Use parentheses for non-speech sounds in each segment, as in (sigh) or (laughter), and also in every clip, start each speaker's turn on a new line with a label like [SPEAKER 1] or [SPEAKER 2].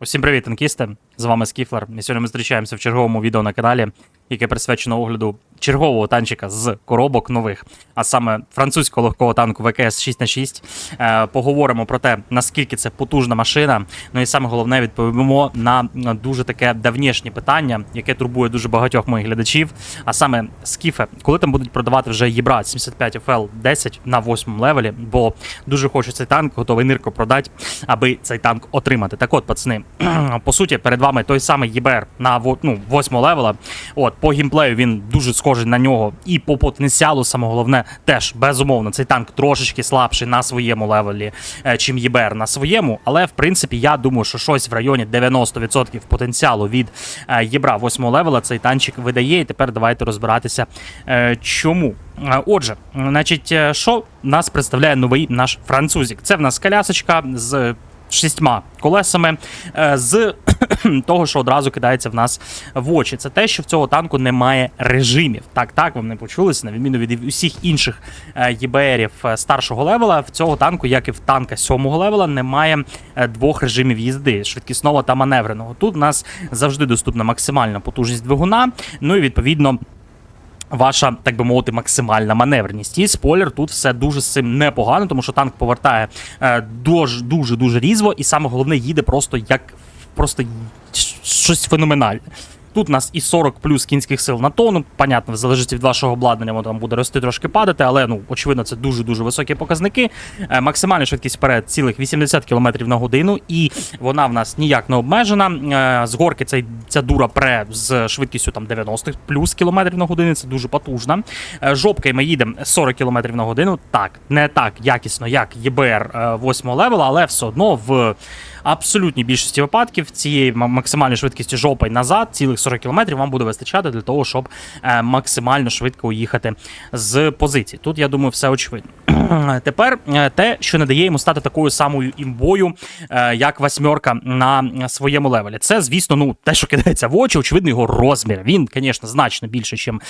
[SPEAKER 1] Усім привіт, танкісти! З вами Скіфлер. І сьогодні ми зустрічаємося в черговому відео на каналі, яке присвячено огляду чергового танчика з коробок нових, а саме французького легкого танку ВКС 6 х 6 Е, Поговоримо про те, наскільки це потужна машина. Ну і саме головне відповімо на на дуже таке давнішнє питання, яке турбує дуже багатьох моїх глядачів. А саме скіфе, коли там будуть продавати вже Єбра 75 FL 10 на 8 левелі, бо дуже хочу цей танк, готовий нирко продати, аби цей танк отримати. Так от, пацани, (clears throat) по суті, перед вами той самий ЄБР на ну, 8 левела. От, по геймплею він дуже схожий на нього. І по потенціалу, саме головне, теж безумовно, цей танк трошечки слабший на своєму левелі, е, чим ЄБР на своєму. Але в принципі я думаю, що щось в районі 90% потенціалу від е, єбра 8 левела цей танчик видає. І тепер давайте розбиратися, е, чому. Отже, значить, що нас представляє новий наш французик? Це в нас колясочка з шістьма колесами, з (clears throat) того, що одразу кидається в нас в очі. Це те, що в цього танку немає режимів. Так, так, вам не почулися, на відміну від усіх інших е, ЄБРів е, старшого левела. В цього танку, як і в танка сьомого левела, немає е, двох режимів їзди швидкісного та маневреного. Тут в нас завжди доступна максимальна потужність двигуна. Ну і відповідно. Ваша, так би мовити, максимальна маневреність. І спойлер, тут все дуже з цим непогано, тому що танк повертає дуже дуже дуже різво, і саме головне їде просто як просто щось феноменальне. Тут у нас і 40 плюс кінських сил на тонну. Понятно, залежить від вашого обладнання, воно там буде рости трошки падати, але ну очевидно, це дуже дуже високі показники. Е, максимальна швидкість вперед цілих 80 км на годину, і вона в нас ніяк не обмежена. Е, з горки цей, ця дура пре з швидкістю там 90 плюс кілометрів на годину. Це дуже потужно. Е, жопкою ми їдемо 40 км на годину. Так, не так якісно, як ЄБР 8 левела, але все одно в абсолютній більшості випадків цієї максимальної швидкості жопою назад, цілих 40 км вам буде вистачати для того, щоб е, максимально швидко уїхати з позиції. Тут я думаю, все очевидно. Тепер е, те, що не дає йому стати такою самою імбою, е, як восьмерка на своєму левелі. Це, звісно, ну те, що кидається в очі, очевидно, його розмір. Він, звісно, значно більше, ніж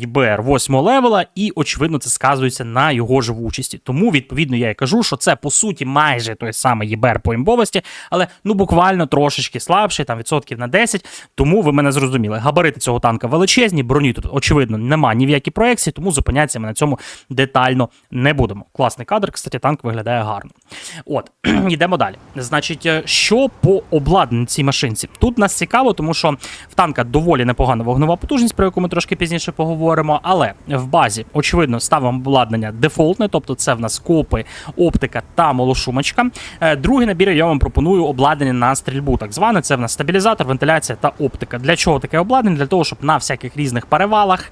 [SPEAKER 1] ЄБР 8 левела, і очевидно, це сказується на його живучості. Тому, відповідно, я і кажу, що це по суті майже той самий ЄБР по імбовості, але ну буквально трошечки слабший, там відсотків на 10. Тому ви мене зрозуміли. Габарити цього танка величезні, броні тут, очевидно, нема ні в якій проекції, тому зупинятися ми на цьому детально не будемо. Класний кадр, кстати, танк виглядає гарно. От, (clears throat) йдемо далі. Значить, е, що по обладнанню цій машинці? Тут нас цікаво, тому що в танка доволі непогана вогнева потужність, про яку ми трошки пізніше поговоримо. Але в базі, очевидно, ставимо обладнання дефолтне, тобто це в нас копи, оптика та молошумочка. Е, Другий набір я вам пропоную обладнання на стрільбу, так зване. Це в нас стабілізатор, вентиляція та оптика. Для чого таке обладнання? Для того, щоб на всяких різних перевалах.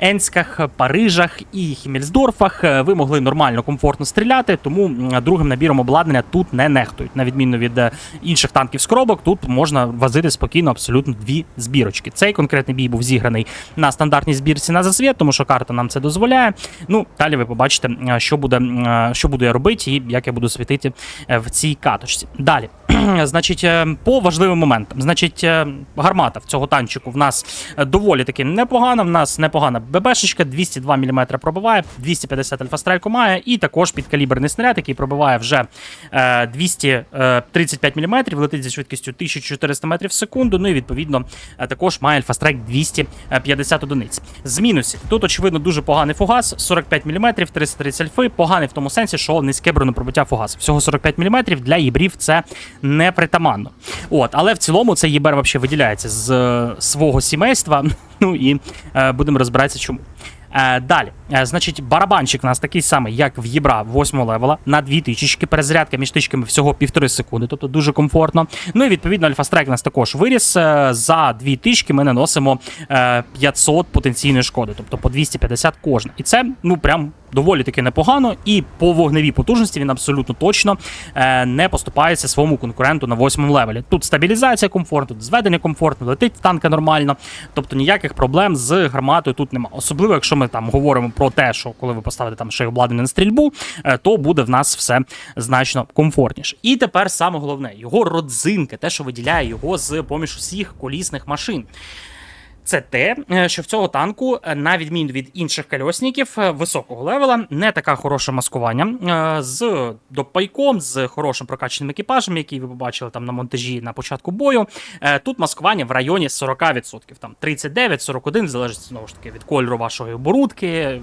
[SPEAKER 1] Енськах, Парижах і Хімельсдорфах е, ви могли нормально, комфортно стріляти, тому другим набіром обладнання тут не нехтують. На відміну від е, інших танків з коробок, тут можна возити спокійно абсолютно дві збірочки. Цей конкретний бій був зіграний на стандартній збірці на засвіт, тому що карта нам це дозволяє. Ну, далі ви побачите, е, що буде, е, що буду я робити і як я буду світити в цій каточці. Далі. (clears throat) Значить, по важливим моментам. Значить, гармата в цього танчику в нас доволі таки непогана. В нас непогана ББшечка, 202 мм пробиває, 250 альфастрайку має, і також підкаліберний снаряд, який пробиває вже е, 235 мм, летить зі швидкістю 1400 метрів в секунду. Ну і відповідно е, також має альфастрайк 250 одиниць. З мінусів тут, очевидно, дуже поганий фугас, 45 мм, 330 альфи. Поганий в тому сенсі, що низьке бронепробиття фугас. Всього 45 мм для їбрів це не притаманно. От, але в цілому цей ЄБР вообще виділяється з е, свого сімейства. (laughs) Ну і е, будемо розбиратися, чому. Е, далі, е, значить, барабанчик у нас такий самий, як в Єбра 8 левела, на дві тичечки, перезарядка між тичками всього півтори секунди, тобто дуже комфортно. Ну і відповідно альфа-страйк у нас також виріс. Е, За дві тички ми наносимо е, 500 потенційної шкоди, тобто по 250 кожна. І це ну прям доволі таки непогано. І по вогневій потужності він абсолютно точно е, не поступається своєму конкуренту на 8 левелі. Тут стабілізація комфорту, тут зведення комфортно, летить танка нормально. Тобто ніяких проблем з гарматою тут немає. Особливо, якщо ми там говоримо про те, що коли ви поставите там ще й обладнання на стрільбу, е, то буде в нас все значно комфортніше. І тепер саме головне його родзинки, те, що виділяє його з поміж усіх колісних машин. Це те, е, що в цього танку, е, на відміну від інших кольосників е, високого левела, не така хороше маскування з допайком, з хорошим прокачаним екіпажем, який ви побачили там на монтажі на початку бою. Тут маскування в районі 40%, там 39-41, залежить знову ж таки від кольору вашої оборудки,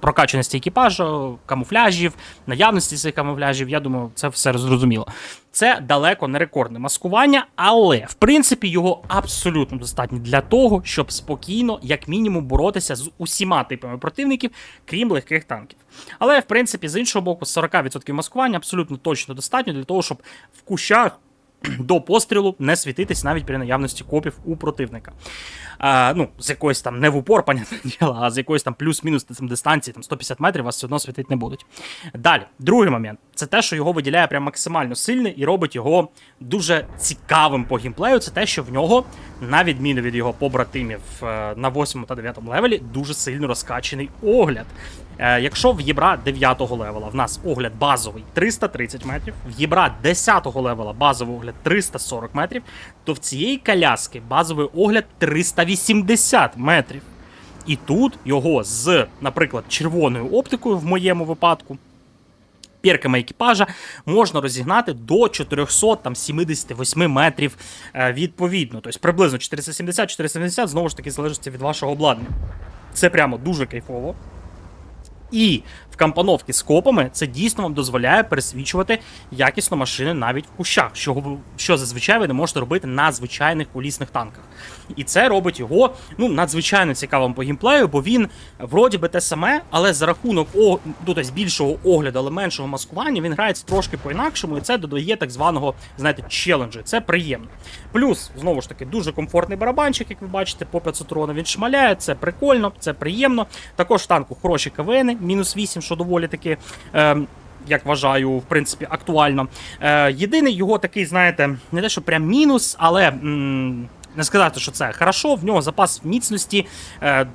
[SPEAKER 1] прокачаності екіпажу, камуфляжів, наявності цих камуфляжів. Я думаю, це все зрозуміло. Це далеко не рекордне маскування, але в принципі його абсолютно достатньо для того, щоб спокійно, як мінімум, боротися з усіма типами противників, крім легких танків. Але в принципі, з іншого боку, 40% маскування абсолютно точно достатньо для того, щоб в кущах. (clears throat) До пострілу не світитись навіть при наявності копів у противника. А, ну, з якоїсь там не в упор, (laughs) понятне діло, а з якоїсь там плюс-мінус дистанції, там 150 метрів вас все одно світити не будуть. Далі, другий момент це те, що його виділяє прям максимально сильний і робить його дуже цікавим по геймплею. Це те, що в нього, на відміну від його побратимів е, на 8 та 9 левелі, дуже сильно розкачений огляд. Е, Якщо в єбра 9 левела в нас огляд базовий 330 метрів, в єбра 10 левела базовий огляд 340 метрів, то в цієї коляски базовий огляд 380 метрів. І тут його з, наприклад, червоною оптикою в моєму випадку. Перками екіпажа можна розігнати до 478 метрів е, відповідно. Тобто приблизно 470-470, знову ж таки, залежить від вашого обладнання. Це прямо дуже кайфово. І в компоновці з копами це дійсно вам дозволяє пересвічувати якісно машини навіть в кущах, що, що зазвичай ви не можете робити на звичайних колісних танках. І це робить його ну, надзвичайно цікавим по геймплею, бо він вроді би те саме, але за рахунок о, ну, тобто більшого огляду, але меншого маскування, він грається трошки по-інакшому, і це додає так званого, знаєте, челенджу. Це приємно. Плюс, знову ж таки, дуже комфортний барабанчик, як ви бачите, по 500 урона він шмаляє, це прикольно, це приємно. Також в танку хороші КВН, мінус 8, що доволі таки. Е, як вважаю, в принципі, актуально. Е, єдиний його такий, знаєте, не те, що прям мінус, але м, не сказати, що це хорошо. В нього запас міцності. Е,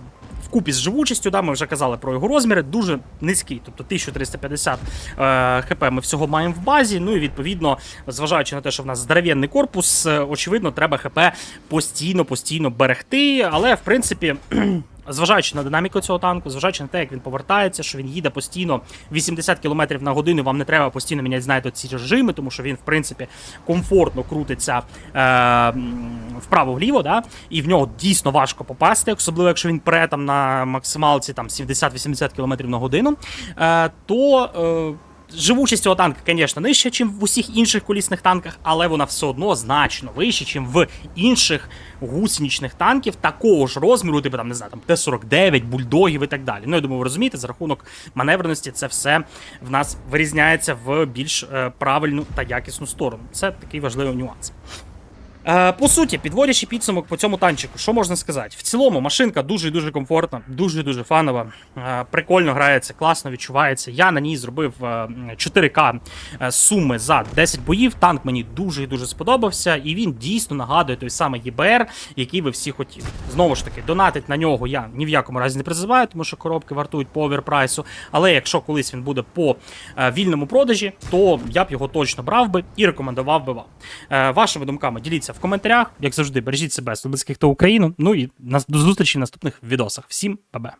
[SPEAKER 1] Вкупі з живучістю, да, ми вже казали про його розміри, дуже низький, тобто 1350 е, хп ми всього маємо в базі. Ну і відповідно, зважаючи на те, що в нас здоровенний корпус, е, очевидно, треба хп постійно, постійно берегти. Але в принципі. (clears throat) Зважаючи на динаміку цього танку, зважаючи на те, як він повертається, що він їде постійно 80 км на годину, вам не треба постійно міняти, знаєте, ці режими, тому що він, в принципі, комфортно крутиться е, вправо-вліво, да? і в нього дійсно важко попасти, особливо якщо він пре там на максималці там 70-80 км на годину, е, то. Е, Живучість цього танка, звісно, нижча, ніж в усіх інших колісних танках, але вона все одно значно вища, ніж в інших гусеничних танків такого ж розміру, типу там, не знаю, там Т-49, бульдогів і так далі. Ну, я думаю, ви розумієте, за рахунок маневреності це все в нас вирізняється в більш е, правильну та якісну сторону. Це такий важливий нюанс. Е, по суті, підводячи підсумок по цьому танчику, що можна сказати? В цілому машинка дуже дуже комфортна, дуже дуже фанова, е, прикольно грається, класно відчувається. Я на ній зробив е, 4К е, суми за 10 боїв. Танк мені дуже і дуже сподобався, і він дійсно нагадує той самий ЄБР, який ви всі хотіли. Знову ж таки, донатить на нього я ні в якому разі не призиваю, тому що коробки вартують по оверпрайсу. Але якщо колись він буде по вільному продажі, то я б його точно брав би і рекомендував би вам. Вашими думками діліться в коментарях. Як завжди, бережіть себе, з близьких та Україну. Ну і до зустрічі в наступних відосах. Всім па-бе.